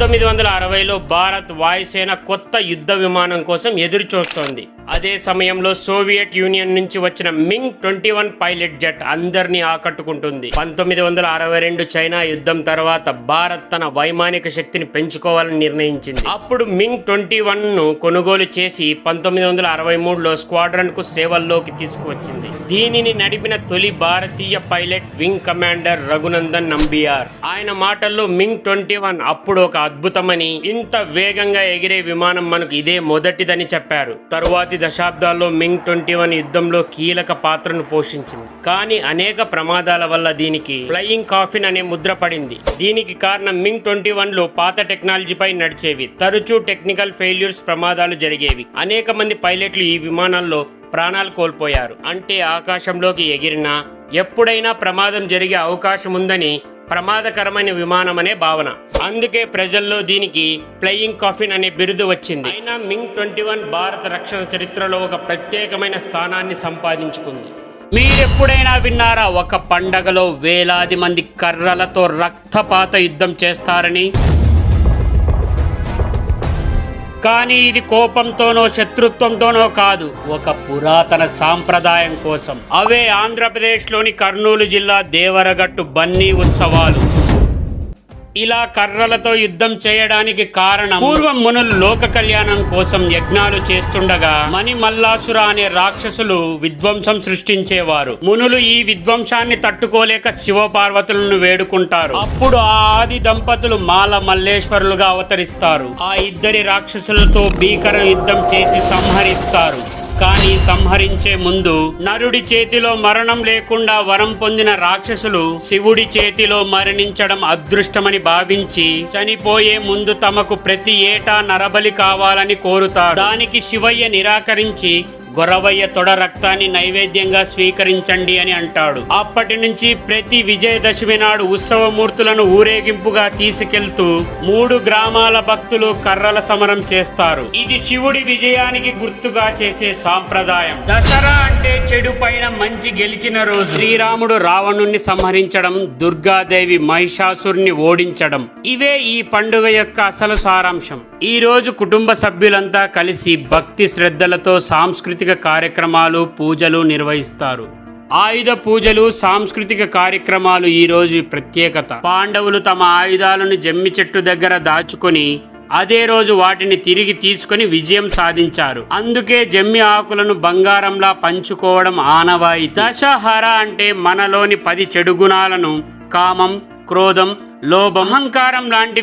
పంతొమ్మిది వందల అరవైలో భారత్ వాయుసేన కొత్త యుద్ధ విమానం కోసం ఎదురు చూస్తోంది అదే సమయంలో సోవియట్ యూనియన్ నుంచి వచ్చిన MiG twenty one pilot jet అందరినీ ఆకట్టుకుంటుంది. పంతొమ్మిది వందల అరవై రెండు చైనా యుద్ధం తర్వాత భారత్ తన వైమానిక శక్తిని పెంచుకోవాలని నిర్ణయించింది. అప్పుడు మింగ్ ట్వంటీ వన్ను కొనుగోలు చేసి పంతొమ్మిది వందల అరవై మూడులో స్క్వాడ్రన్కు సేవల్లోకి తీసుకువచ్చింది. దీనిని నడిపిన తొలి భారతీయ pilot wing commander Raghunandan Nambiar. ఆయన మాటల్లో మింగ్ ట్వంటీ వన్ అప్పుడు ఒక అద్భుతమని ఇంత వేగంగా ఎగిరే విమానం మనకు ఇదే మొదటిదని చెప్పారు. తరువాతి దశాబ్దాల్లో మింగ్ ట్వంటీ వన్ యుద్ధంలో కీలక పాత్రను పోషించింది. కానీ అనేక ప్రమాదాల వల్ల దీనికి ఫ్లయింగ్ కాఫిన్ అనే ముద్ర పడింది. దీనికి కారణం మింగ్ ట్వంటీ వన్లో పాత టెక్నాలజీపై నడిచేవి. తరచూ టెక్నికల్ ఫెయిల్యూర్స్ ప్రమాదాలు జరిగేవి. అనేక మంది పైలట్లు ఈ విమానాల్లో ప్రాణాలు కోల్పోయారు. అంటే ఆకాశంలోకి ఎగిరినా ఎప్పుడైనా ప్రమాదం జరిగే అవకాశం ఉందని ప్రమాదకరమైన విమానం అనే భావన. అందుకే ప్రజల్లో దీనికి ఫ్లయింగ్ కాఫిన్ అనే బిరుదు వచ్చింది. అయినా మింగ్ ట్వంటీ వన్ భారత రక్షణ చరిత్రలో ఒక ప్రత్యేకమైన స్థానాన్ని సంపాదించుకుంది. మీరెప్పుడైనా విన్నారా ఒక పండగలో వేలాది మంది కర్రలతో రక్తపాత యుద్ధం చేస్తారని? కానీ ఇది కోపంతోనో శత్రుత్వంతోనో కాదు. ఒక పురాతన సాంప్రదాయం కోసం. అవే ఆంధ్రప్రదేశ్లోని కర్నూలు జిల్లా దేవరగట్టు బన్నీ ఉత్సవాలు. ఇలా కర్రలతో యుద్ధం చేయడానికి కారణం పూర్వం మునులు లోక కళ్యాణం కోసం యజ్ఞాలు చేస్తుండగా మణి మల్లాసుర అనే రాక్షసులు విధ్వంసం సృష్టించేవారు. మునులు ఈ విధ్వంసాన్ని తట్టుకోలేక శివపార్వతులను వేడుకుంటారు. అప్పుడు ఆ ఆది దంపతులు మాల మల్లేశ్వరులుగా అవతరిస్తారు. ఆ ఇద్దరి రాక్షసులతో భీకర యుద్ధం చేసి సంహరిస్తారు. కానీ సంహరించే ముందు నరుడి చేతిలో మరణం లేకుండా వరం పొందిన రాక్షసులు శివుడి చేతిలో మరణించడం అదృష్టమని భావించి చనిపోయే ముందు తమకు ప్రతి ఏటా నరబలి కావాలని కోరుతారు. దానికి శివయ్య నిరాకరించి గొరవయ్య తొడ రక్తాన్ని నైవేద్యంగా స్వీకరించండి అని అంటాడు. అప్పటి నుంచి ప్రతి విజయదశమి నాడు ఉత్సవమూర్తులను ఊరేగింపుగా తీసుకెళ్తూ మూడు గ్రామాల భక్తులు కర్రల సమరం చేస్తారు. ఇది శివుడి విజయానికి గుర్తుగా చేసే సాంప్రదాయం. దసరా అంటే చెడు పైన మంచి గెలిచిన రోజు. శ్రీరాముడు రావణుణ్ణి సంహరించడం దుర్గాదేవి మహిషాసురుణ్ణి ఓడించడం. ఇవే ఈ పండుగ యొక్క అసలు సారాంశం. ఈ రోజు కుటుంబ సభ్యులంతా కలిసి భక్తి శ్రద్ధలతో సాంస్కృతిక కార్యక్రమాలు పూజలు నిర్వహిస్తారు. ఆయుధ పూజలు సాంస్కృతిక కార్యక్రమాలు ఈ రోజు ప్రత్యేకత. పాండవులు తమ ఆయుధాలను జమ్మి చెట్టు దగ్గర దాచుకొని అదే రోజు వాటిని తిరిగి తీసుకొని విజయం సాధించారు. అందుకే జమ్మి ఆకులను బంగారంలా పంచుకోవడం ఆనవాయి దశహర అంటే మనలోని పది చెడు గుణాలను కామం క్రోధం లోభం అహంకారం లాంటివి